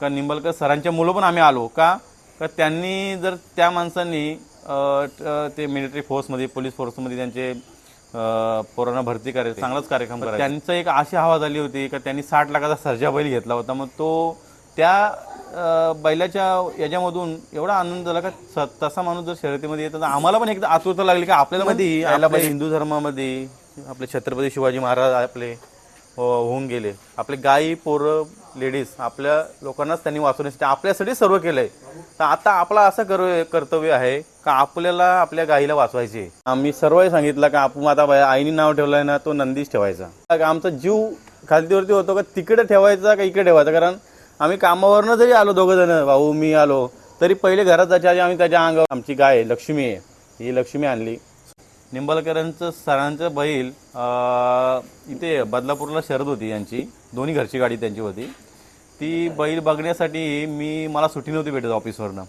का निंबलकर सरांच्या मुलं पण आम्ही आलो का? का त्यांनी जर त्या माणसांनी ते मिलिटरी फोर्समध्ये पोलीस फोर्समध्ये त्यांचे पोरांना भरती करायचं चांगलाच कार्यक्रम करायचा. त्यांचं एक अशी हवा झाली होती का त्यांनी साठ लाखाचा सर्जा बैल घेतला होता. मग तो त्या बैलाच्या याच्यामधून एवढा आनंद झाला का तसा माणूस जर शर्यतीमध्ये येतो तर आम्हाला पण एकदा आतुरता लागली का आपल्याला मध्ये हिंदू धर्मामध्ये आपले छत्रपती शिवाजी महाराज आपले हो, होऊन गेले. आपले गायी पोरं लेडीज आपल्या लोकांनाच त्यांनी वाचवण्यासाठी आपल्यासाठी सर्व केलंय. तर आता आपला असं कर कर्तव्य आहे का आपल्याला आपल्या गाईला वाचवायचे? आम्ही सर्वही सांगितलं का आपण आता बाया- आईने नाव ठेवलंय ना तो नंदीच ठेवायचा. का आमचा जीव खालतीवरती होतो का तिकडे ठेवायचा का इकडे ठेवायचा? कारण आम्ही कामावरनं जरी आलो दोघं जण भाऊ मी आलो तरी पहिले घरात जायच्या आधी आम्ही त्याच्या अंगावर आमची गाय लक्ष्मी आहे. ही लक्ष्मी आणली. निंबाळकरांचं सरांचं बैल इथे बदलापूरला शरद होती यांची. दोन्ही घरची गाडी त्यांची होती. ती बैल बघण्यासाठी मी मला सुट्टी नव्हती भेटत ऑफिसवरनं.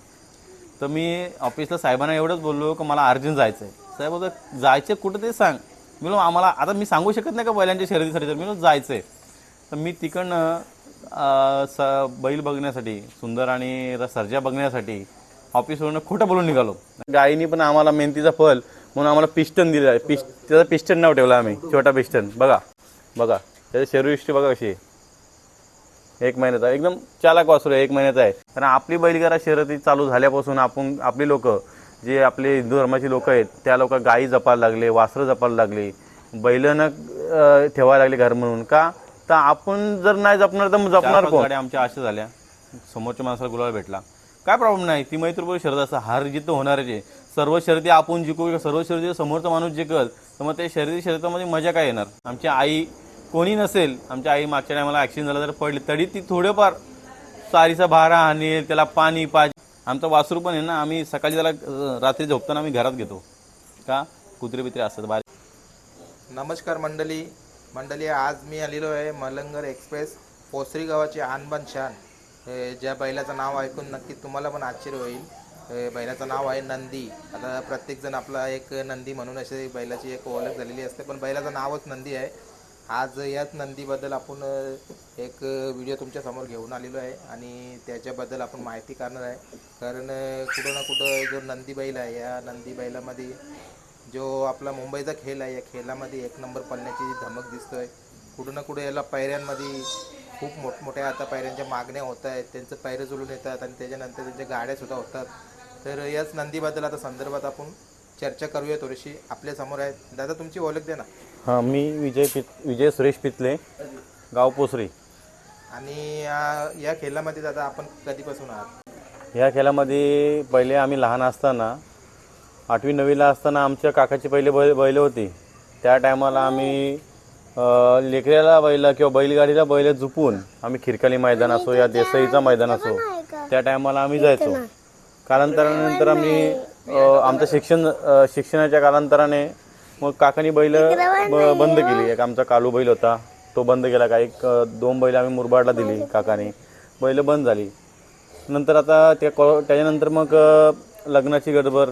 तर मी ऑफिसला साहेबांना एवढंच बोललो की मला अर्जंट जायचं आहे साहेब होतं जायचं कुठं ते सांग. मी आम्हाला आता मी सांगू शकत नाही का बैलांच्या शर्यतीसाठी? तर मी जायचं आहे तर मी तिकडनं स बैल बघण्यासाठी सुंदर आणि र- सर्जा बघण्यासाठी ऑफिसवरनं खोटं बोलून निघालो. गायीनी पण आम्हाला मेहनतीचा फल म्हणून आम्हाला पिस्टन दिलं आहे. पिस त्याचं पिस्टन नाव ठेवलं आम्ही. छोटा पिस्टन. बघा. बघा. त्याची शरीरयष्टी बघा कशी एक महिन्याचा. एकदम चालाक वासरू आहे. एक महिन्याचा आहे. कारण आपली बैलगाडा शर्यती चालू झाल्यापासून आपण आपली लोक जे आपले हिंदू धर्माची लोक आहेत त्या लोक गायी जपायला लागले वासरं जपायला लागले बैलन ठेवायला लागले घर म्हणून. का? तर आपण जर नाही जपणार तर मग जपणार कोण? गाड्या आमच्या अशा झाल्या. समोरच्या माणसाला गुलाल भेटला. काय प्रॉब्लेम नाही? ती मैत्रीपूर शर्यत असं हार जित होणारच आहे सर्व शर्यती आपण जिंकू. किंवा सर्व शर्यती समोरचा माणूस जिंकल तर मग त्या शर्यती शर्यतामध्ये मजा काय येणार? आमची आई कोणी नसेल आमच्या आई मागच्या टायमाला ॲक्सिडेंट झाला तर पडली. तरी ती थोडंफार सारीचा भारा आणि त्याला पाणी पाज आमचा वासरू पण आहे ना आम्ही सकाळी त्याला रात्री झोपताना आम्ही घरात घेतो. का? कुत्रे बित्रे असतात बाहेर. नमस्कार मंडळी. मंडळी आज मी आलेलो आहे मलंगर एक्सप्रेस पोसरी गावाचे आणबान शान. ज्या बैलाचं नाव ऐकून नक्की तुम्हाला पण आश्चर्य होईल. बैलाचं नाव आहे नंदी. आता प्रत्येकजण आपला एक नंदी म्हणून असे बैलाची एक ओळख झालेली असते पण बैलाचं नावच नंदी आहे. आज याच नंदीबद्दल आपण एक व्हिडिओ तुमच्यासमोर घेऊन आलेलो आहे आणि त्याच्याबद्दल आपण माहिती करणार आहे. कारण कुठं ना कुठं जो नंदी बैल आहे या नंदी बैलामध्ये जो आपला मुंबईचा खेळ आहे या खेळामध्ये एक नंबर पडण्याची धमक दिसतोय. कुठं ना कुठं याला पायऱ्यांमध्ये खूप मोठमोठ्या आता पायऱ्यांच्या मागण्या होत आहेत. त्यांचं पायऱ्या जुळून येतात आणि त्याच्यानंतर त्यांच्या गाड्या सुद्धा होतात. तर याच नंदीबद्दल आता संदर्भात आपण चर्चा करूया थोडीशी. आपल्यासमोर आहेत. दादा तुमची ओळख द्या ना. हां मी विजय पित विजय सुरेश पितले गाव पोसरी. आणि या- या खेळामध्ये दादा आपण कधीपासून आहात? ह्या खेळामध्ये पहिले आम्ही लहान असताना आठवी नववीला असताना आमच्या काकाची पहिले बैल बैल होती. त्या टायमाला आम्ही लेकऱ्याला बैला किंवा बैलगाडीला बैल झुपून आम्ही खिरकाली मैदान असो या देसाईचा मैदान असो त्या टायमाला आम्ही जायचो. कालांतरानंतर आम्ही आमचं शिक्षण शिक्षणाच्या कालांतराने मग काकानी बैल ब- बंद केली. एक आमचा कालू बैल होता तो बंद केला का? एक दोन बैल आम्ही मुरबाडला दिली काकाने. बैल बंद झाली. नंतर आता त्या को त्याच्यानंतर मग लग्नाची गडबड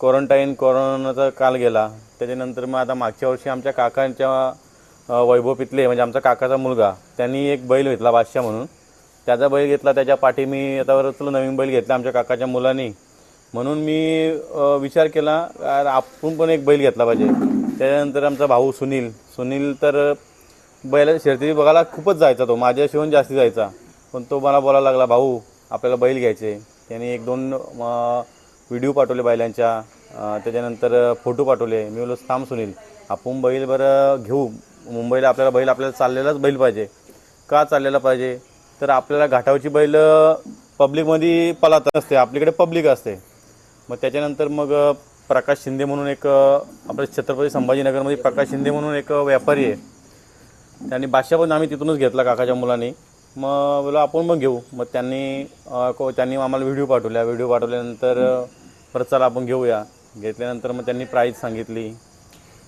क्वारंटाईन कोरोनाचा काल गेला. त्याच्यानंतर मग आता मागच्या वर्षी आमच्या काकांच्या वैभव पितले म्हणजे आमचा काकाचा मुलगा त्यांनी एक बैल घेतला बादशाह म्हणून. त्याचा बैल घेतला त्याच्या पाठी मी आता बरं नवीन बैल घेतला आमच्या काकाच्या मुलांनी. म्हणून मी विचार केला आपण पण एक बैल घेतला पाहिजे. त्याच्यानंतर आमचा भाऊ सुनील. सुनील तर बैल शर्यती बघायला खूपच जायचा तो. माझ्याशिवाय जास्ती जायचा. पण तो मला बोलायला लागला भाऊ आपल्याला बैल घ्यायचे त्याने एक दोन व्हिडिओ पाठवले बैलांच्या. त्याच्यानंतर फोटो पाठवले. मी बोललो थांब सुनील आपण बैल बरं घेऊ. मुंबईला आपल्याला बैल आपल्याला चाललेलाच बैल पाहिजे. का चाललेला पाहिजे? तर आपल्याला घाटावरची बैल पब्लिकमध्ये पलात असते. आपल्याकडे पब्लिक असते. मग त्याच्यानंतर मग प्रकाश शिंदे म्हणून एक आपल्या छत्रपती संभाजीनगरमध्ये प्रकाश शिंदे म्हणून एक व्यापारी आहे. त्यांनी बादशाह पण आम्ही तिथूनच घेतला काकाच्या मुलांनी. मग बोला आपण मग घेऊ. मग त्यांनी को त्यांनी आम्हाला व्हिडिओ पाठवल्या. व्हिडिओ पाठवल्यानंतर परत चला आपण घेऊया. घेतल्यानंतर मग त्यांनी प्राईज सांगितली.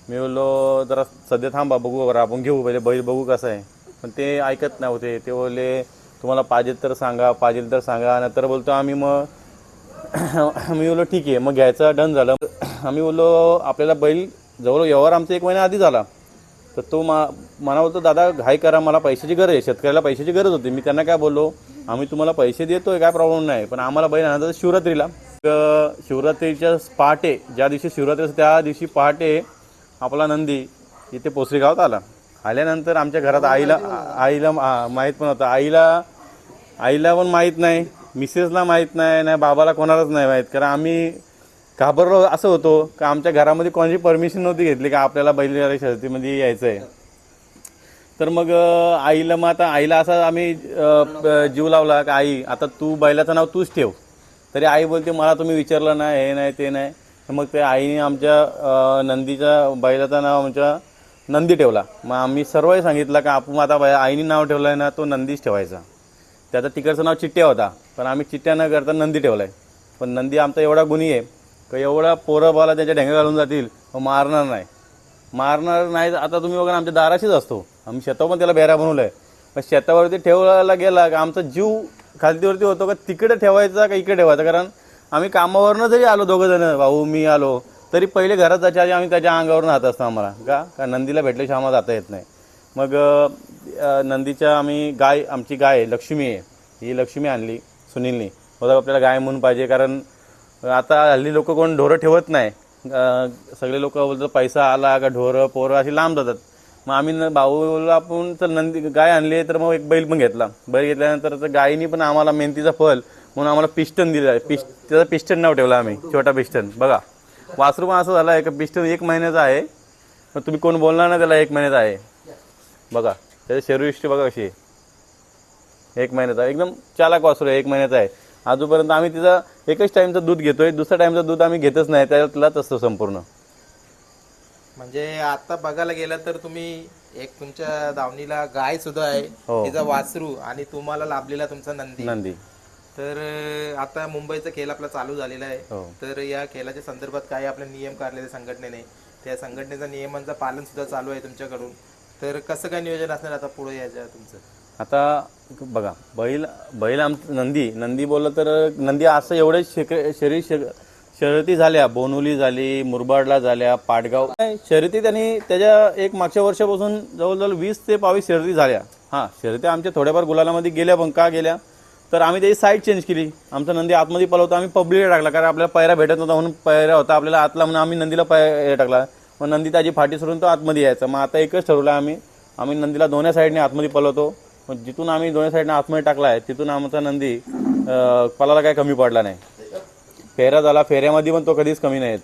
मी बोललो जरा सध्या थांबा बघू बरं आपण घेऊ पहिले बैल बघू कसं आहे. पण ते ऐकत नव्हते. ते बोलले तुम्हाला पाहिजे तर सांगा पाहिजे तर सांगा. नंतर बोलतो आम्ही मग मी बोललो ठीक आहे मग घ्यायचं डन झालं. आम्ही बोललो आपल्याला बैल जवळ व्यवहार आमचा एक महिना आधी झाला. तर तो मा मला बोलतो दादा घाई करा मला पैशाची गरज आहे. शेतकऱ्याला पैशाची गरज होती. मी त्यांना काय बोललो आम्ही तुम्हाला पैसे देतोय काय प्रॉब्लेम नाही. पण आम्हाला बैल आणायचा शिवरात्रीला. शिवरात्रीच्या पहाटे ज्या दिवशी शिवरात्री असते त्या दिवशी पहाटे आपला नंदी इथे पोसरी गावात आला. आल्यानंतर आमच्या घरात आईला आईला माहीत पण होतं आईला आईला पण माहीत नाही. मिसेसला माहीत नाही नाही बाबाला कोणालाच नाही माहीत. कारण आम्ही घाबरलो असं होतो. का आमच्या घरामध्ये कोणाची परमिशन नव्हती घेतली का आपल्याला बैलगाडी शर्यतीमध्ये यायचं आहे तर मग आईला मग आता आईला असा आम्ही जीव लावला का आई आता तू बैलाचं नाव तूच ठेव. तरी आई बोलते मला तुम्ही विचारलं नाही हे नाही ते नाही. मग त्या आईने आमच्या नंदीच्या बैलाचं नाव आमच्या नंदी ठेवला. मग आम्ही सर्वही सांगितलं का आपण आता बाय आईने नाव ठेवलं आहे ना तो नंदीच ठेवायचा. त्याचं तिकडचं नाव चिट्ट्या होता. पण आम्ही चिट्ट्या न करता नंदी ठेवला आहे पण नंदी आमचा एवढा गुणी आहे का एवढा पोरं बाला त्याच्या ढेंगा घालून जातील व मारणार नाही. मारणार नाही आता तुम्ही बघा आमच्या दाराशीच असतो. आम्ही शेतावर पण त्याला बेरा बनवलं आहे पण शेतावरती ठेवायला गेला का आमचा जीव खालतीवरती होतो का तिकडे ठेवायचा का इकडे ठेवायचा? कारण आम्ही कामावरनं जरी आलो दोघं जण भाऊ मी आलो तरी पहिले घरात जायच्या आधी आम्ही त्याच्या अंगावरून हात असतो आम्हाला. का? का नंदीला भेटल्याशिवाय आम्हाला जाता येत नाही. मग नंदीच्या आम्ही गाय आमची गाय आहे, लक्ष्मी आहे. ही लक्ष्मी आणली सुनीलनी. बघा आपल्याला गाय म्हणून पाहिजे कारण आता हल्ली लोक कोण ढोरं ठेवत नाही. सगळे लोक बोलतात पैसा आला का ढोरं पोरं अशी लांब जातात. मग आम्ही न- भाऊला आपण तर नंदी गाय आणली तर मग एक बैल पण घेतला. बैल घेतल्यानंतर तर गायीनी पण आम्हाला मेहनतीचा फल म्हणून आम्हाला पिस्टन दिलं आहे. पिस्ट त्याचं पिस्टन नाव ठेवलं आम्ही छोटा पिस्टन. बघा वासरू पण असं झालं आहे का पिस्टन एक महिन्याचा आहे पण तुम्ही कोण बोलणार ना त्याला एक महिन्याचा आहे. बघा त्याची शरीरयष्टी बघा कशी आहे. एक महिन्याचा एकदम चालाक वासरू आहे एक महिन्याचा आहे. आजूपर्यंत आम्ही तिचा एकच टाईमचं दूध घेतोय दुसऱ्या टाईमचं दूध आम्ही घेतच नाही त्यातलाच असतो संपूर्ण. म्हणजे आता बघायला गेलं तर तुम्ही एक तुमच्या दावणीला गाय सुद्धा आहे. हो. तिचा वासरू आणि तुम्हाला लाभलेला तुमचा नंदी. नंदी. तर आता मुंबईचा खेळ आपला चालू झालेला आहे. हो. तर या खेळाच्या संदर्भात काही आपले नियम काढलेले संघटनेने त्या संघटनेच्या नियमांचं पालन सुद्धा चालू आहे तुमच्याकडून. तर कसं काय नियोजन असणार आता पुढे यायचं तुमचं? आता बघा बैल बैल आम नंदी नंदी बोललं तर नंदी असं एवढे शेक शरीर शे- शर्यती झाल्या. बोनोली झाली मुरबाडला झाल्या पाटगाव. शर्यती त्यांनी त्याच्या एक मागच्या वर्षापासून जवळजवळ वीस ते बावीस शर्यती झाल्या. हां शर्यती आमच्या थोड्याफार गुलालामध्ये गेल्या पण का गेल्या? तर आम्ही त्याची साईड चेंज केली. आमचा नंदी आतमध्ये पलवतो आम्ही पब्लिकला टाकला कारण आपल्याला पायरा भेटत नव्हता म्हणून पायरा होता. आपल्याला आतला म्हणून आम्ही नंदीला पाय टाकला. मग नंदी त्याची फाटी सोडून तो आतमध्ये यायचा. मग आता एकच ठरवलं आम्ही. आम्ही नंदीला दोन्ही साईडने आतमध्ये पलवतो मग जिथून आम्ही दोन्ही साईडने आतमध्ये टाकला आहे तिथून आमचा नंदी पलाला काही कमी पडला नाही. फेरा झाला. फेऱ्यामध्ये पण तो कधीच कमी नाही येत.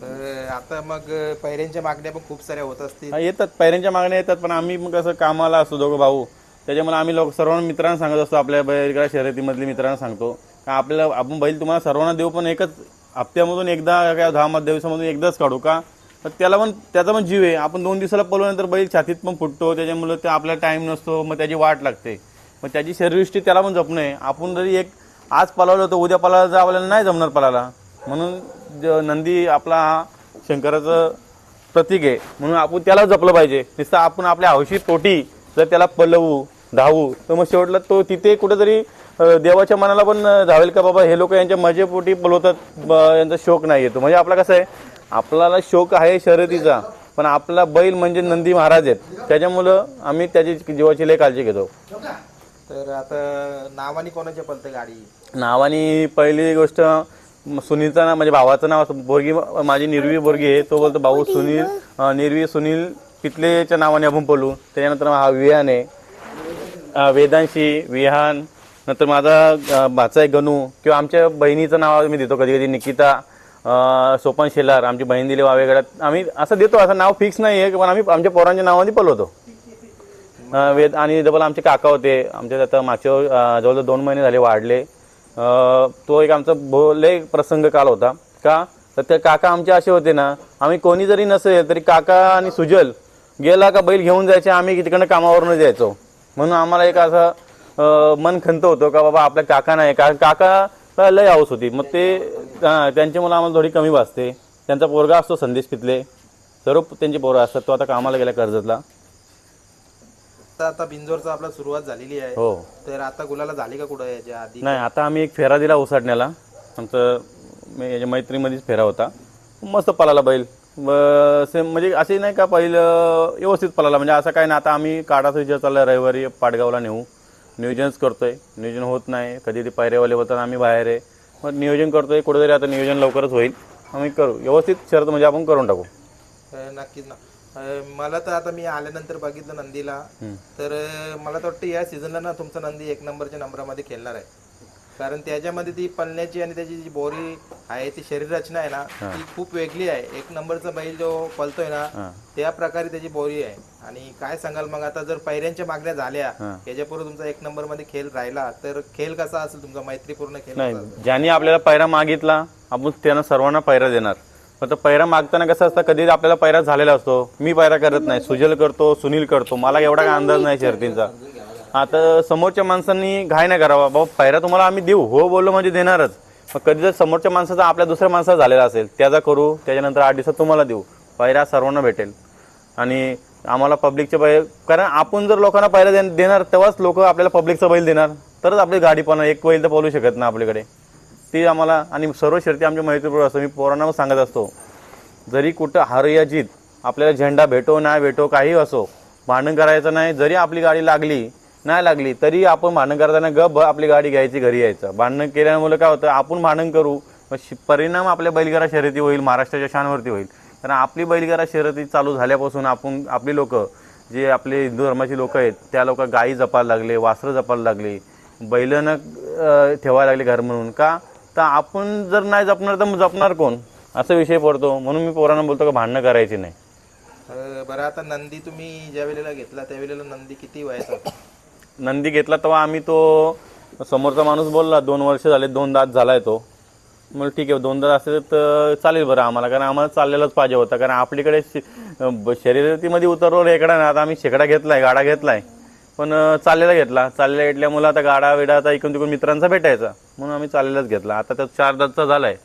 तर आता मग पैऱ्यांच्या मागण्या पण खूप साऱ्या होत असतील. येतात. पैऱ्यांच्या मागण्या येतात पण आम्ही मग कसं कामाला असतो दोघं भाऊ. त्याच्यामुळे आम्ही लोक सर्वांना मित्रांना सांगत असतो आपल्या बैलगाडा शर्यतीमधली मित्रांना सांगतो. का आपल्याला आपण बैल तुम्हाला सर्वांना देऊ पण एकच हप्त्यामधून एकदा काय दहा मध्ये दिवसामधून एकदाच काढू का? तर त्याला पण त्याचा पण जीव आहे. आपण दोन दिवसाला पलवल्यानंतर बैल छातीत पण फुटतो त्याच्यामुळे ते आपला टाईम नसतो मग त्याची वाट लागते. मग त्याची शरीरदृष्टी त्याला पण जपणं आहे. आपण जरी एक आज पळवलं तर उद्या पळायला जर आपल्याला नाही जमणार पळायला. म्हणून ज- नंदी आपला हा शंकराचं प्रतीक आहे. म्हणून आपण त्याला जपलं पाहिजे. नुसतं आपण आपल्या हौशी पोटी जर त्याला पलवू धावू. तर मग शेवटला तो तिथे कुठेतरी देवाच्या मनाला पण धावेल का बाबा? हे लोक यांच्या मजेपोटी पलवतात ब- यांचा शोक नाही येतो म्हणजे आपला कसं आहे? आपल्याला शोक आहे शर्यतीचा पण आपला बैल म्हणजे नंदी महाराज आहेत. त्याच्यामुळं आम्ही त्याची जीवाची लय काळजी घेतो. तर आता नावाने कोणाच्या पलते गाडी? नावाने पहिली गोष्ट सुनीलचं नाव म्हणजे भावाचं नाव असं बोरगी माझी निर्वी बोरगी आहे. तो बोलतो भाऊ सुनील निर्वी सुनील पितलेच्या नावाने आपण बोलू. त्याच्यानंतर हा विहान आहे. वेदांशी विहान नंतर माझा भाचा आहे गणू किंवा आमच्या बहिणीचं नाव मी देतो कधी कधी निकिता सोपन सोपान शेलार आमची बहीण दिली वावेगडात. आम्ही असं देतो असं नाव फिक्स नाही आहे पण आम्ही आमच्या पोरांच्या नावाने पलवतो. वेद आणि डबल आमचे काका होते आमच्या आता मागच्या जवळजवळ दोन महिने झाले वाढले. तो एक आमचा बोले प्रसंग काल होता. का? तर ते काका आमचे असे होते ना आम्ही कोणी जरी नसेल तरी काका आणि सुजल गेला का बैल घेऊन जायचे आम्ही तिकडनं कामावरून जायचो. म्हणून आम्हाला एक असं मन खंत होतं का बाबा आपल्या काका नाही का काका लय हाऊस होती. मग ते अं, त्यांच्यामुळे आम्हाला थोडी कमी वाचते त्यांचा पोरगा असतो संदेश पितले. सर्व त्यांची पोरं असतात. तो आता कामाला गेला कर्जतला. आता आता बिंजोरचा आपला सुरुवात झालेली आहे. हो. तर आता गुलाला झाली का कुठं याच्या आधी? नाही आता आम्ही एक फेरा दिला उसाटण्याला आमचं याच्या मैत्रीमध्येच फेरा होता. मस्त पळाला बैल. सेम म्हणजे असे नाही का पहिलं व्यवस्थित पळाला. म्हणजे असं काय ना आता आम्ही काढाचा विचार चालला रविवारी पाटगावला नेऊ. नियोजनच करतोय. नियोजन होत नाही. कधी ते पायऱ्यावाले होतात आम्ही बाहेर आहे. मग नियोजन करतोय कुठेतरी आता नियोजन लवकरच होईल. आम्ही करू. व्यवस्थित शर्त म्हणजे आपण करून टाकू. नक्कीच ना. मला तर आता मी आल्यानंतर बघितलं नंदीला. तर मला तर वाटतं या सीझनला ना तुमचा नंदी एक नंबरच्या नंबरामध्ये खेळणार आहे. कारण त्याच्यामध्ये ती पळण्याची आणि त्याची जी बोरी आहे ती शरीर रचना आहे ना ती खूप वेगळी आहे. एक नंबरचा बैल जो पळतोय ना त्या प्रकारे त्याची बोरी आहे. आणि काय सांगाल मग आता जर पैऱ्यांच्या मागण्या झाल्या. याच्यापूर्वी तुमचा एक नंबरमध्ये खेळ राहिला तर खेळ कसा असेल तुमचा? मैत्रीपूर्ण खेळ नाही? ज्यांनी आपल्याला पैरा मागितला आपण त्यांना सर्वांना पैरा देणार. फक्त पैरा मागताना कसं असतं कधी आपल्याला पैरा झालेला असतो. मी पैरा करत नाही सुजल करतो सुनील करतो. मला एवढा काय अंदाज नाही. शर्तींचा. आता समोरच्या माणसांनी घाय नाही करावा. बाबा पैरा तुम्हाला आम्ही देऊ. हो बोललो म्हणजे देणारच. मग कधी जर समोरच्या माणसाचा आपल्या दुसऱ्या माणसाचा झालेला असेल त्याचा करू त्याच्यानंतर आठ दिवसात तुम्हाला देऊ. पैरा सर्वांना भेटेल. आणि आम्हाला पब्लिकचे बैल कारण आपण जर लोकांना पायऱ्या दे देणार तेव्हाच लोक आपल्याला पब्लिकचा बैल देणार. तरच आपली गाडी पण एक बैल तर बोलू शकत ना आपल्याकडे. ती आम्हाला आणि सर्व शर्ती आमच्या मैत्रीपूर्ण असतो. मी पोरांना पण सांगत असतो. जरी कुठं हार या जीत आपल्याला झेंडा भेटो नाही भेटो काही असो भांडण करायचं नाही. जरी आपली गाडी लागली नाही लागली तरी आपण भांडण करताना गप आपली गाडी घ्यायची घरी यायचं. भांडण केल्यामुळे काय होतं आपण भांडण करू मग परिणाम आपल्या बैलगाडा शर्यती होईल महाराष्ट्राच्या शानवरती होईल. कारण आपली बैलगाडा शर्यती चालू झाल्यापासून आपण आपली लोक जे आपले हिंदू धर्माची लोक आहेत त्या लोक गायी जपायला लागले वासरं जपायला लागली बैलनं ठेवायला लागले घर म्हणून. का? तर आपण जर नाही जपणार तर मग जपणार कोण? असा विषय पडतो. म्हणून मी पोरांना बोलतो का भांडणं करायची नाही. बरं आता नंदी तुम्ही ज्या वेळेला घेतला त्यावेळेला नंदी किती व्हायचं नंदी घेतला तेव्हा आम्ही तो समोरचा माणूस बोलला दोन वर्ष झाले दोन दात झालाय तो. मग ठीक आहे दोन दात असेल तर चालेल बरं आम्हाला कारण आम्हाला चाललेलंच पाहिजे होतं कारण आपलीकडे शे- ब- शर्यतीमध्ये उतरलो रेकडा ना आता आम्ही शेकडा घेतलाय गाडा घेतलाय. पण चाललेला घेतला. चाललेला घेतल्यामुळे आता गाडा विडा आता इकडून तिकडून मित्रांचा भेटायचा. म्हणून आम्ही चाललेलाच घेतला. आता तो चार दातचा झालाय.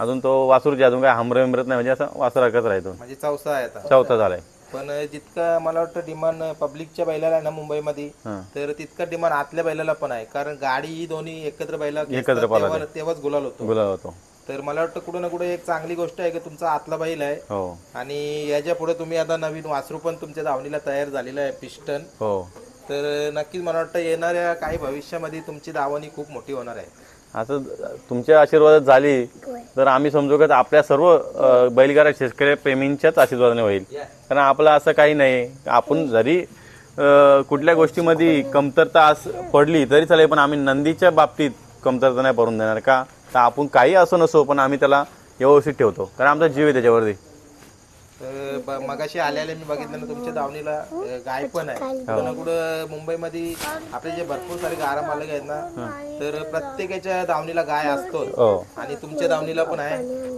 अजून तो वासरूची अजून काय हमरं बिमरत नाही म्हणजे असं वासराकच राहतो. म्हणजे चौसा आहे चौथा झालाय. पण जितका मला वाटतं डिमांड पब्लिकच्या बैलाला आहे ना मुंबईमध्ये तर तितका डिमांड आतल्या बैलाला पण आहे. कारण गाडी ही दोन्ही एकत्र बैला एकत्र. तेव्हा- तेव्हाच गुलाल होतो. गुलाब होतो. तर मला वाटतं कुठं ना कुठे एक चांगली गोष्ट आहे की तुमचा आतला बैल आहे. हो. आणि याच्यापुढे तुम्ही आता नवीन वासरू पण तुमच्या धावणीला तयार झालेलं आहे पिस्टन. हो. तर नक्कीच मला वाटतं येणाऱ्या काही भविष्यामध्ये तुमची धावणी खूप मोठी होणार आहे. असं तुमच्या आशीर्वादात झाली तर आम्ही समजू का आपल्या सर्व बैलगाडा शेतकरी प्रेमींच्याच आशीर्वादाने होईल. कारण आपलं असं काही नाही. आपण जरी कुठल्या गोष्टीमध्ये कमतरता अस पडली तरी चालेल पण आम्ही नंदीच्या बाबतीत कमतरता नाही पडून देणार का? तर आपण काही असो नसो पण आम्ही त्याला व्यवस्थित ठेवतो. कारण आमचा जीव आहे त्याच्यावरती. तर ब- मगाशी आल्याला मी बघितलं ना तुमच्या दावणीला अ, गाय पण आहे. कुठं ना कुठं मुंबईमध्ये आपले जे भरपूर सारे गारा मालक आहेत ना तर प्रत्येकाच्या दावणीला गाय असतो हो. आणि तुमच्या दावणीला पण आहे.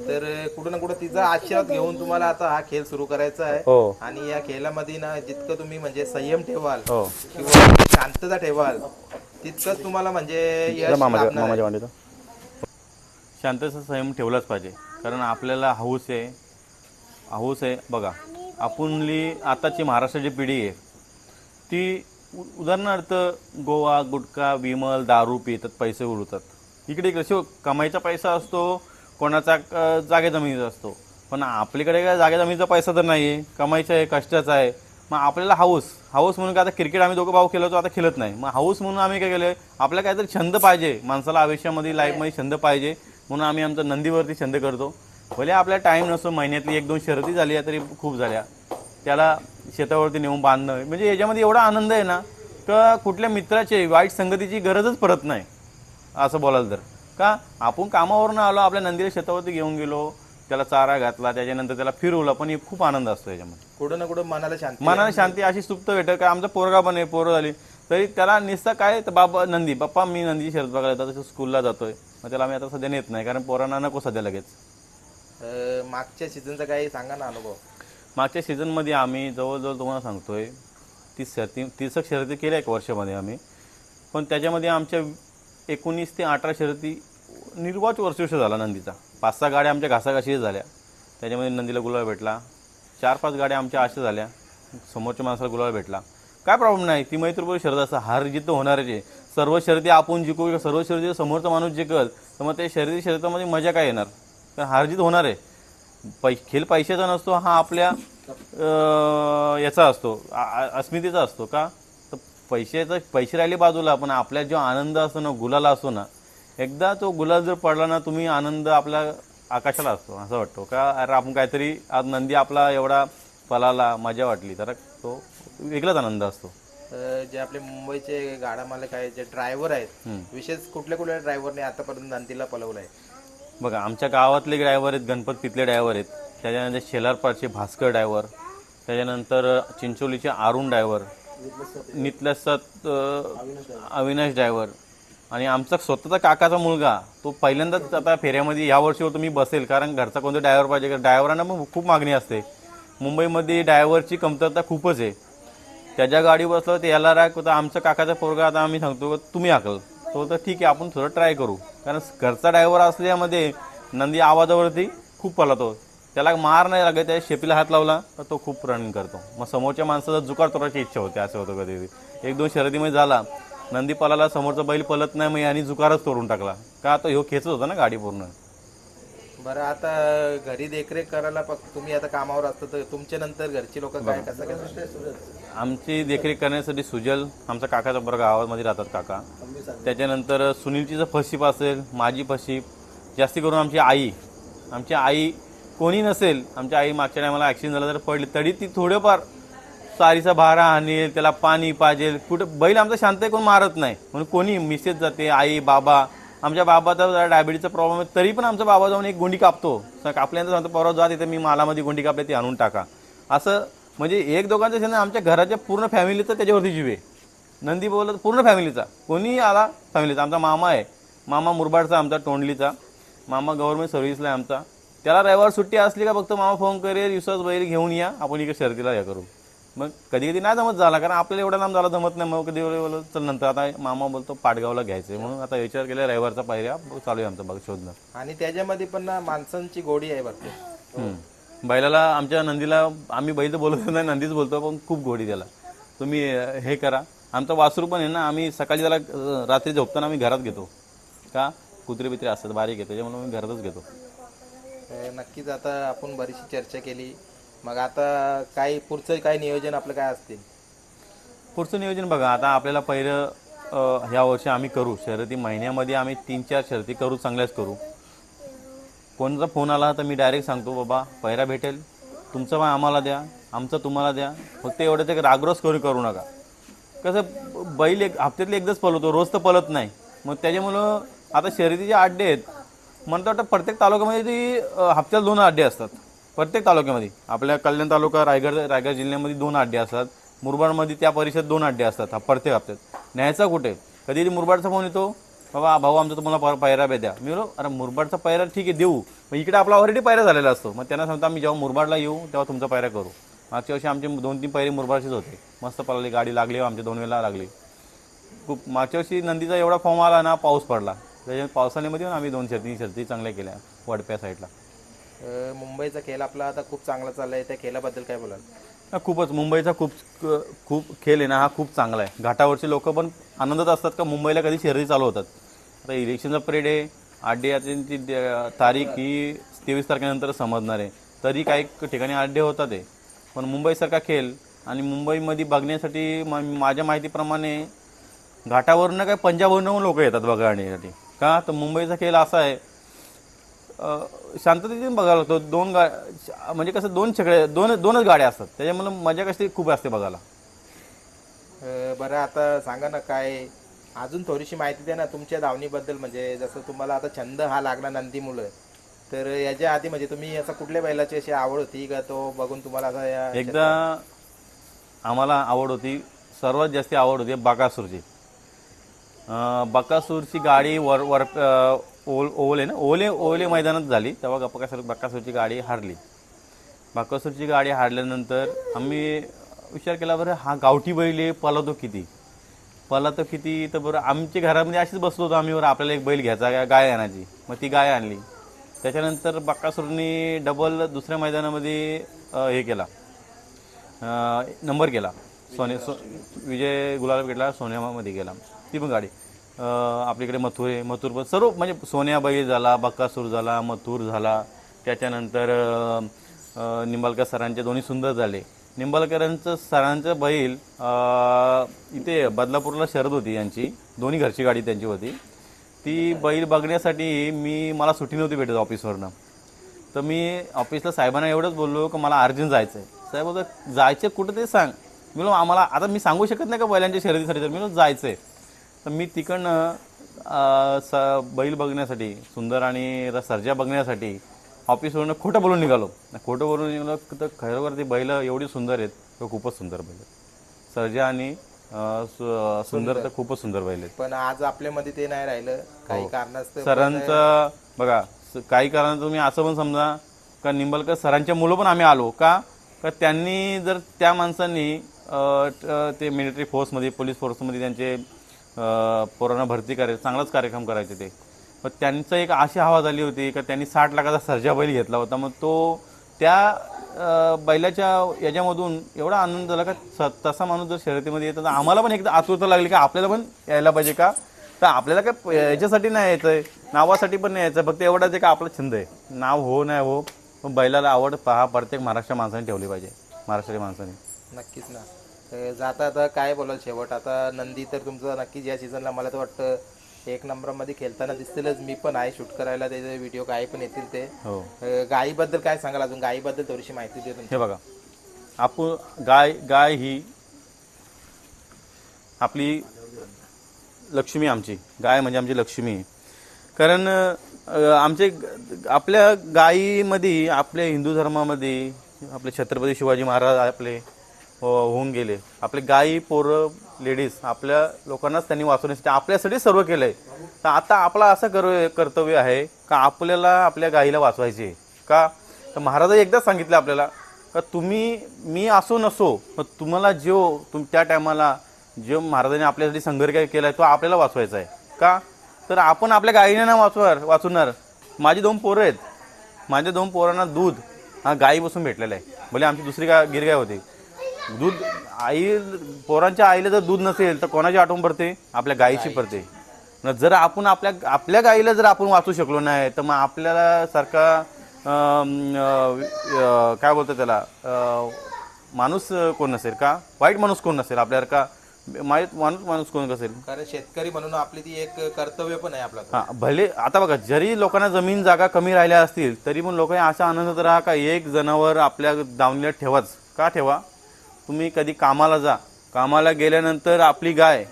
तर कुठं ना कुठं तिचा आशीर्वाद घेऊन तुम्हाला आता हा खेळ सुरू करायचा आहे. हो. आणि या खेळामध्ये ना जितकं तुम्ही म्हणजे संयम ठेवाल हो. किंवा शांतता ठेवाल तितकंच तुम्हाला म्हणजे यश मामाच्या लाभणार आहे. मामाच्या वांडीचा शांततेचा संयम ठेवलाच पाहिजे. कारण आपल्याला हौस आहे. हौस आहे. बघा आपणली आताची महाराष्ट्राची पिढी आहे ती उ- उदाहरणार्थ गोवा गुटखा विमल दारू पितात पैसे उडवतात. इकडे कसे कमाईचा पैसा असतो कोणाचा जागे जमिनीचा असतो. पण आपल्याकडे काय जागे जमिनीचा पैसा तर नाही आहे कमाईचा आहे कष्टाचा आहे. मग आपल्याला हाऊस हाऊस म्हणून काय आता क्रिकेट आम्ही दोघं भाऊ खेळतो आता खेळत नाही. मग हाऊस म्हणून आम्ही काय केलं आपल्याला काहीतरी छंद पाहिजे माणसाला आयुष्यामध्ये लाईफमध्ये छंद पाहिजे म्हणून आम्ही आमचा नंदीवरती छंद करतो. भले आपल्या टाईम नसतो महिन्यातली एक दोन शर्यती झाल्या तरी खूप झाल्या. त्याला शेतावरती नेऊन बांधणं म्हणजे याच्यामध्ये एवढा आनंद आहे ना का कुठल्या मित्राची वाईट संगतीची गरजच पडत नाही असं बोलाल तर. का आपण कामावरून आलो आपल्या नंदीला शेतावरती घेऊन गेलो त्याला चारा घातला त्याच्यानंतर त्याला फिरवलं पण हे खूप आनंद असतो याच्यामध्ये. कुठं ना कुठं मनाला शांती मनाला शांती अशी सुप्त भेटत का आमचा पोरगा पण आहे पोरं झाली. तरी त्याला निस्ता काय तर बाबा नंदी पप्पा मी नंदी शर्यत बघायला येतो तसं स्कूलला जातोय. मग त्याला आम्ही आता सध्या नेत नाही कारण पोरांना नको सध्या लगेच. मागच्या सीझनचा काही सांगा ना अनुभव. मागच्या सीझनमध्ये आम्ही जवळजवळ तुम्हाला सांगतोय तीस शर्ती तीसक शर्यती केल्या एक वर्षामध्ये आम्ही. पण त्याच्यामध्ये आमच्या एकोणीस ते अठरा शर्यती निर्वाच वर्षवर्ष झाला नंदीचा. पाच सहा गाड्या आमच्या घासाघाशी झाल्या. त्याच्यामध्ये नंदीला गुलाब भेटला. चार पाच गाड्या आमच्या अशा झाल्या. समोरच्या माणसाला गुलाब भेटला. काय प्रॉब्लेम नाही. ती मैत्रीपूर्व शर्यत असं हार जिद्द होणारच आहे सर्व शर्यती आपण जिंकू किंवा सर्व शर्यती समोरचा माणूस जिंकल तर मग ते शर्यती शर्यतामध्ये मजा काय येणार? तर हारजीत होणार आहे. पै खेळ पैशाचा नसतो हा आपल्या याचा असतो. अस्मितेचा असतो का? तर पैशाचं पैसे राहिले बाजूला पण आपल्या जो आनंद असतो ना गुलाला असतो ना एकदा तो गुलाल जर पडला ना तुम्ही आनंद आपला आकाशाला असतो असं वाटतो. का अरे आपण काहीतरी आज नंदी आपला एवढा पलाला मजा वाटली तर तो वेगळाच आनंद असतो. जे आपले मुंबईचे गाडा मालक आहेत जे ड्रायव्हर आहेत. विशेष कुठल्या कुठल्या ड्रायव्हरने आतापर्यंत नंदीला पलवलंय? बघा आमच्या गावातले ड्रायव्हर आहेत गणपत पितले ड्रायव्हर आहेत. त्याच्यानंतर शेलारपाडचे भास्कर ड्रायव्हर. त्याच्यानंतर चिंचोलीचे अरुण ड्रायव्हर. नितलसत अविनाश ड्रायव्हर. आणि आमचा स्वतःचा काकाचा मुलगा तो पहिल्यांदाच आता फेऱ्यामध्ये या वर्षी होतो मी बसेल कारण घरचा कोणता ड्रायव्हर पाहिजे ड्रायव्हरांना मग खूप मागणी असते. मुंबईमध्ये ड्रायव्हरची कमतरता खूपच आहे. त्याच्या गाडी बसलं ते याला राग होता आमचा काकाचा पोरगा आता आम्ही सांगतो तुम्ही हाकल. तो तर ठीक आहे आपण थोडं ट्राय करू. कारण घरचा ड्रायव्हर असल्यामध्ये नंदी आवाजावरती खूप पळतो. त्याला मार नाही लागत त्या शेपीला हात लावला तर तो खूप रनिंग करतो. मग समोरच्या माणसाचा जुकार तोडायची इच्छा होते असं होतं कधी कधी एक दोन शर्यतीमध्ये झाला नंदी पलाला समोरचा बैल पलत नाही मग आणि जुकारच तोडून टाकला. का तो ह्यो खेचत होता ना गाडी पूर्ण. बरं आता घरी देखरेख करायला फक्त तुम्ही आता कामावर असतो तर तुमच्या नंतर घरची लोक काय कसं कसं आमची देखरेख करण्यासाठी सुजल आमचा काकाचा बरं गावामध्ये राहतात काका. त्याच्यानंतर सुनीलची जर फशीप असेल माझी फशीप जास्ती करून आमची आई आमची आई कोणी नसेल आमच्या आई मागच्या टायमाला ॲक्सिडेंट झाला तर पडली तरी ती थोडंफार सारीचा भारा आणेल त्याला पाणी पाजेल कुठं बैल आमचा शांत कोण मारत नाही. म्हणून कोणी मिसेस जाते आई बाबा आमच्या बाबाचा जरा डायबिटीजचा प्रॉब्लेम आहे तरी पण आमचा बाबा जाऊन एक गुंडी कापतो. कापल्यानंतर सांगतो परवा जा तिथे मी मालामध्ये गुंडी कापली ती आणून टाका. असं म्हणजे एक दोघांचं क्षण आमच्या घराच्या पूर्ण फॅमिलीचा त्याच्यावरती जीव आहे. नंदी बोलत पूर्ण फॅमिलीचा कोणी आला फॅमिलीचा आमचा मामा आहे. मामा मुरबाडचा आमचा तोंडलीचा. मामा गव्हर्नमेंट सर्व्हिसला आहे आमचा. त्याला रविवार सुट्टी असली का फक्त मामा फोन करेल विश्वास बैल घेऊन या. आपण इकडे शर्तीला हे करू. मग कधी कधी नाही जमत झाला कारण आपल्याला एवढा लांब झाला जमत नाही. मग कधी बोललो चल नंतर आता मामा बोलतो पाटगावला घ्यायचं म्हणून आता विचार केला रविवारचा पायऱ्या चालू आहे आमचं बघ शोधणं. आणि त्याच्यामध्ये पण ना माणसांची गोडी आहे भरपूर हम्म. बैलाला आमच्या नंदीला आम्ही बैल तर बोलत नाही नंदीच बोलतो पण खूप गोडी त्याला. तुम्ही हे करा. आमचा वासरू पण आहे ना आम्ही सकाळी त्याला रात्री झोपताना आम्ही घरात घेतो. का? कुत्रे बित्रे असतात बारीक आहे त्याच्यामुळे आम्ही घरातच घेतो. नक्कीच आता आपण बरीचशी चर्चा केली. मग आता काही पुढचं काय नियोजन आपलं काय असतील? पुढचं नियोजन बघा आता आपल्याला पहिलं ह्या वर्षी आम्ही करू. शर्यती महिन्यामध्ये आम्ही तीन चार शर्यती करू चांगल्याच करू. कोणाचा फोन आला तर मी डायरेक्ट सांगतो बाबा पहिरा भेटेल. तुमचं बा आम्हाला द्या आमचं तुम्हाला द्या. फक्त एवढंच एक रागरोस करू करू नका. कसं बैल एक हप्त्यातले एकदाच पळवतो रोज तर पळत नाही. मग त्याच्यामुळं आता शर्यतीचे अड्डे आहेत. मला तर वाटतं प्रत्येक तालुक्यामध्ये ती अं, हप्त्याला दोन अड्डे असतात. प्रत्येक तालुक्यामध्ये. आपल्या कल्याण तालुका रायगड रायगड जिल्ह्यामध्ये दोन अड्डे असतात. मुरबाडमध्ये त्या परिषद दोन अड्डे असतात. हा प्रत्येक हप्त्यात. न्यायचा कुठे? कधी कधी मुरबाडचा फोन येतो. बाबा भाऊ आमचा तुम्हाला प- पायरा द्या मी बोलो अरे मुरबाडचा पायरा ठीक आहे देऊ. मग इकडे आपला ऑलरेडी पायरा झालेला असतो. मग त्यांना सांगतो आम्ही जेव्हा मुरबाडला येऊ तेव्हा तुमचा पायरा करू. मागच्या वर्षी आमचे दोन तीन पायरे मुरबाडचेच होते. मस्त पळाली गाडी लागली आमच्या दोन वेळेला लागली. खूप मागच्या वर्षी नंदीचा एवढा फॉर्म आला ना पाऊस पडला. त्याच्या पावसाळ्यामध्ये आम्ही दोन शर्ती शर्ती चांगल्या केल्या वडप्या साईडला मुंबईचा खेळ आपला आता खूप चांगला चालला आहे त्या खेळाबद्दल काय बोलाल? हा, खूपच. मुंबईचा खूप खूप खेळ आहे ना हा खूप चांगला आहे. घाटावरचे लोक पण आनंदात असतात का मुंबईला कधी शर्यती चालू होतात? आता इलेक्शनचा पिरियड आहे आठ डे तारीख ही तेवीस तारखेनंतर समजणार आहे. तरी काही ठिकाणी आठ डे होतात आहे. पण मुंबईसारखा खेळ आणि मुंबईमध्ये बघण्यासाठी म- माझ्या माहितीप्रमाणे घाटावरनं काय पंजाबवरनं लोक येतात बघण्यासाठी का? तर मुंबईचा खेळ असा आहे अ, शांततेने बघायला लागतो. दोन गा म्हणजे कसं दोन छकडे दोन दोनच गाड्या असतात. त्याच्यामुळे मजा कशी खूप असते बघायला. अ, बरं आता सांगा ना काय अजून थोडीशी माहिती द्या ना तुमच्या धावणीबद्दल म्हणजे जसं तुम्हाला आता छंद हा लागला नंदी मुलं तर याच्या आधी म्हणजे तुम्ही असं कुठल्या बैलाची अशी आवड होती का तो बघून तुम्हाला असा या एकदा आम्हाला आवड होती सर्वात जास्त आवड होती बाकासूरची. अं, बकासूरची गाडी वर वर अं, ओल ओले ना? ओले ओले मैदानात झाली. तेव्हा बकासूर बकासूरची गाडी हारली. बकासूरची गाडी हारल्यानंतर आम्ही विचार केला बरं हा गावठी बैल आहे पळतो किती? पळतो किती? तर बरं आमच्या घरामध्ये अशीच बसलो होतो आम्ही बरं आपल्याला एक बैल घ्यायचा गाय आणायची. मग ती गाय आणली. त्याच्यानंतर बकासूरनी डबल दुसऱ्या मैदानामध्ये हे केला. नंबर केला. सोने सो विजय गुलाब भेटला सोन्यामध्ये गेला. ती पण गाडी. आपल्याकडे मथुर आहे मथुर सर्व म्हणजे सोन्याबाई झाला बक्कासूर झाला मथुर झाला. त्याच्यानंतर अं, निंबाळकर सरांचे दोन्ही सुंदर झाले. निंबाळकरांचं सरांचं बैल इथे बदलापूरला शरद होती यांची. दोन्ही घरची गाडी त्यांची होती. ती बैल बघण्यासाठी मी मला सुट्टी नव्हती भेटत ऑफिसवरनं. तर मी ऑफिसला साहेबांना एवढंच बोललो की मला अर्जंट जायचं आहे साहेब जायचं कुठं ते सांग. मी आम्हाला आता मी सांगू शकत नाही का बैलांच्या शर्यतीसाठी तर मी जायचं आहे तर मी तिकडनं स बैल बघण्यासाठी सुंदर आणि सर्जा बघण्यासाठी ऑफिसवरून खोटं बोलून निघालो. खोटं बोलून निघालो तर खरोखर ती बैल एवढी सुंदर आहेत तर खूपच सुंदर बैल सर्जा आणि सुंदर तर खूपच सुंदर बैल आहेत. पण आज आपल्यामध्ये ते नाही राहिलं. काही कारणास्तव सरांचं बघा काही कारण तुम्ही असं पण समजा का निंबलकर सरांच्या मुलं पण आम्ही आलो का? का त्यांनी जर त्या माणसांनी ते मिलिटरी फोर्समध्ये पोलीस फोर्समध्ये त्यांचे पोरांना भरती करायचं चांगलाच कार्यक्रम करायचे ते. पण त्यांचं एक अशी हवा झाली होती का त्यांनी साठ लाखाचा सर्जा बैल घेतला होता. मग तो त्या बैलाच्या याच्यामधून एवढा आनंद झाला का स- तसा माणूस जर शर्यतीमध्ये येतो तर आम्हाला पण एकदा आतुरता लागली का आपल्याला पण यायला पाहिजे का? तर आपल्याला काय याच्यासाठी नाही यायचं आहे नावासाठी पण नाही यायचं फक्त एवढाच आहे का आपला छंद आहे. नाव हो नाही हो पण बैलाला आवड पहा प्रत्येक महाराष्ट्र माणसाने ठेवली पाहिजे महाराष्ट्रीय माणसाने. नक्कीच ना. जाता आता काय बोलाल शेवट? आता नंदी तर तुमचं नक्कीच या सीझनला मला तर वाटतं एक नंबरमध्ये खेळताना दिसतीलच. मी पण आहे शूट करायला त्याचे व्हिडिओ काही पण येतील ते. हो. गायीबद्दल काय सांगाल अजून? गायीबद्दल थोडीशी माहिती दे हे बघा. आपण गाय गाय ही आपली लक्ष्मी आमची. गाय म्हणजे आमची लक्ष्मी. कारण आमचे आपल्या गायीमध्ये आपल्या हिंदू धर्मामध्ये आपले छत्रपती शिवाजी महाराज आपले हो, होऊन गेले. आपले गायी पोरं लेडीज आपल्या लोकांनाच त्यांनी वाचवण्यासाठी आपल्यासाठी सर्व केलं आहे तर आता आपला असं कर कर्तव्य आहे का आपल्याला आपल्या गायीला वाचवायचे का? तर महाराजांनी एकदाच सांगितलं आपल्याला का तुम्ही मी असो नसो पण तुम्हाला जो तुम त्या टायमाला जो महाराजांनी आपल्यासाठी संघर्ष केला आहे तो आपल्याला वाचवायचा आहे. का? तर आपण आपल्या गायीने ना वाचवणार वाचवणार. माझी दोन पोरं आहेत. माझ्या दोन पोरांना दूध हा गायीपासून भेटलेलं भेटलेला आहे. भले आमची दुसरी गा गिरगाय होती. दूध आई पोरांच्या आईला जर दूध नसेल तर कोणाची आठवण पडते आपल्या गायीची पडते न जर आपण आपल्या आपल्या गाईला जर आपण वाचू शकलो नाही तर मग आपल्याला सारखा काय बोलतो त्याला माणूस कोण नसेल का? वाईट माणूस कोण नसेल आपल्यासारखा माहीत माणूस माणूस कोण असेल कारण शेतकरी म्हणून आपली ती एक कर्तव्य पण आहे आपला हा भले आता बघा जरी लोकांना जमीन जागा कमी राहिल्या असतील तरी पण लोकांनी असा आनंदात राहा का एक जनावर आपल्या दावणीला ठेवाच. का ठेवा? तुम्ही कधी कामाला जा. कामाला गेल्यानंतर आपली गाय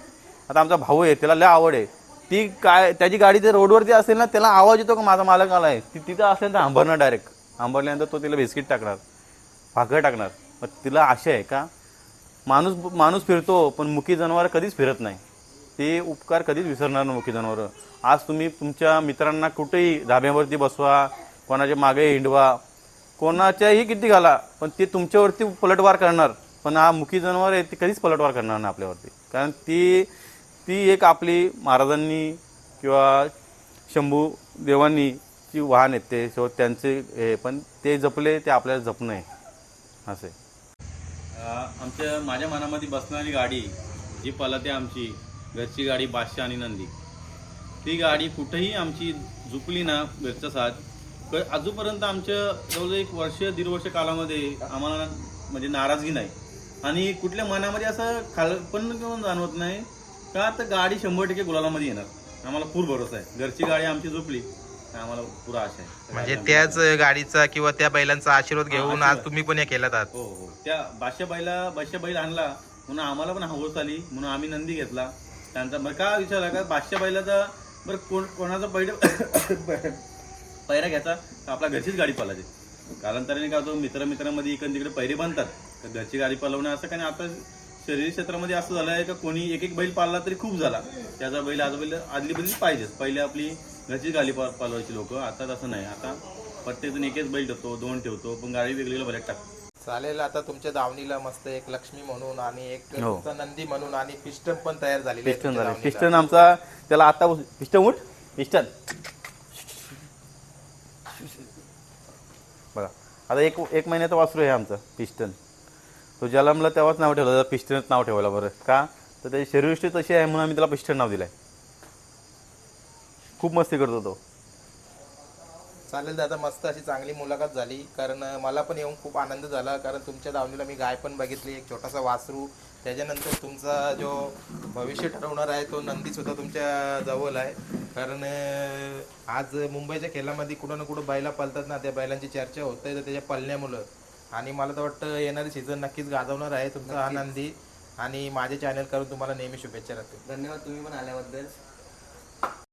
आता आमचा भाऊ आहे त्याला लय आवड आहे. ती काय त्याची गाडी जर रोडवरती असेल ना त्याला आवाज येतो का माझा मालक आला आहे ती तिथं असेल तर आंबरणार डायरेक्ट आंबरल्यानंतर तो तिला बिस्किट टाकणार भाकर टाकणार. मग तिला आशा आहे का माणूस माणूस फिरतो पण मुकी जनावर कधीच फिरत नाही. ते उपकार कधीच विसरणार नाही मुकी जनावरं. आज तुम्ही तुमच्या मित्रांना कुठेही धाब्यावरती बसवा कोणाच्या मागे हिंडवा कोणाच्याही किती घाला पण ते तुमच्यावरती पलटवार करणार. पण हा मुखी जनावर आहे ते कधीच पलटवार करणार नाही आपल्यावरती. कारण ती ती एक आपली महाराजांनी किंवा शंभू देवांनी जी वाहन आहेत ते सो त्यांचे हे पण ते जपले ते आपल्याला जपणं आहे असे. आमच्या माझ्या मनामध्ये बसणारी गाडी जी पलते आमची घरची गाडी बादशाह आणि नंदी. ती गाडी कुठेही आमची झुकली ना घरच्या साथ क- अजूनपर्यंत आमच्या जवळजवळ एक वर्ष दीड वर्ष कालामध्ये आम्हाला म्हणजे नाराजगी नाही. आणि कुठल्या मनामध्ये असं खाल पण जाणवत नाही. का तर गाडी शंभर टक्के गुलालामध्ये येणार. आम्हाला पूर भरोसा आहे. घरची गाडी आमची झोपली तर आम्हाला पुरा आशा आहे. म्हणजे त्याच गाडीचा किंवा त्या बैलांचा आशीर्वाद घेऊन आज तुम्ही पण या केलात आहात हो हो. त्या बादशा बैला बादशा बैल आणला म्हणून आम्हाला पण हवस आली म्हणून आम्ही नंदी घेतला. त्यांचा बरं का विचारला का बादशा बैलाचा बरं कोण कोणाचा बैल पैरा घ्यायचा तर आपल्या घरचीच गाडी पळायची कालांतराने का तो मित्र मित्रामध्ये इकडे तिकडे पैरे बांधतात. तर घरची गाडी पळवणं असं काही आता शरीर क्षेत्रामध्ये असं झालं आहे का कोणी एक एक बैल पाळला तरी खूप झाला. त्याचा बैल आज बैल आदली बैल पाहिजेच. पहिले आपली घरची गाडी पा- पाळवायची लोक. आता तसं नाही. आता प्रत्येकजण एकच बैल ठेवतो दोन ठेवतो पण गाडी वेगळी बऱ्याच टाकतो. चालेल. आता तुमच्या दावणीला मस्त एक लक्ष्मी म्हणून आणि एक हो. तुमचा नंदी म्हणून आणि पिस्टन पण तयार झालेली आहे पिस्टन तुमच्या झाले दावणीला. पिस्टन आमचा त्याला आता पिस्टन उठ. पिस्टन बघा. आता एक एक महिन्याचा वासरू आहे आमचा पिस्टन तो जलमला तेव्हाच नाव ठेवलं त्याला पिस्टनच नाव ठेवायला बरं. का? तर त्याची शरीरदृष्टी तशी आहे म्हणून आम्ही त्याला पिस्टन नाव दिलं आहे खूप मस्ती करतो तो. चालेल दादा मस्त अशी चांगली मुलाखत झाली. कारण मला पण येऊन खूप आनंद झाला. कारण तुमच्या दावणीला मी गाय पण बघितली एक छोटासा वासरू. त्याच्यानंतर तुमचा जो भविष्य ठरवणार आहे तो नंदी सुद्धा तुमच्या जवळ आहे. कारण आज मुंबईच्या खेळामध्ये कुठं ना कुठं बैला पलतात ना त्या बैलांची चर्चा होत. आहे तर त्याच्या पल्ल्यामुळं आणि मला तर वाटतं येणारी सीझन नक्कीच गाजवणार आहे तुमचा हा नंदी. आणि माझे चॅनल करून तुम्हाला नेहमी शुभेच्छा राहतील. धन्यवाद तुम्ही पण आल्याबद्दल.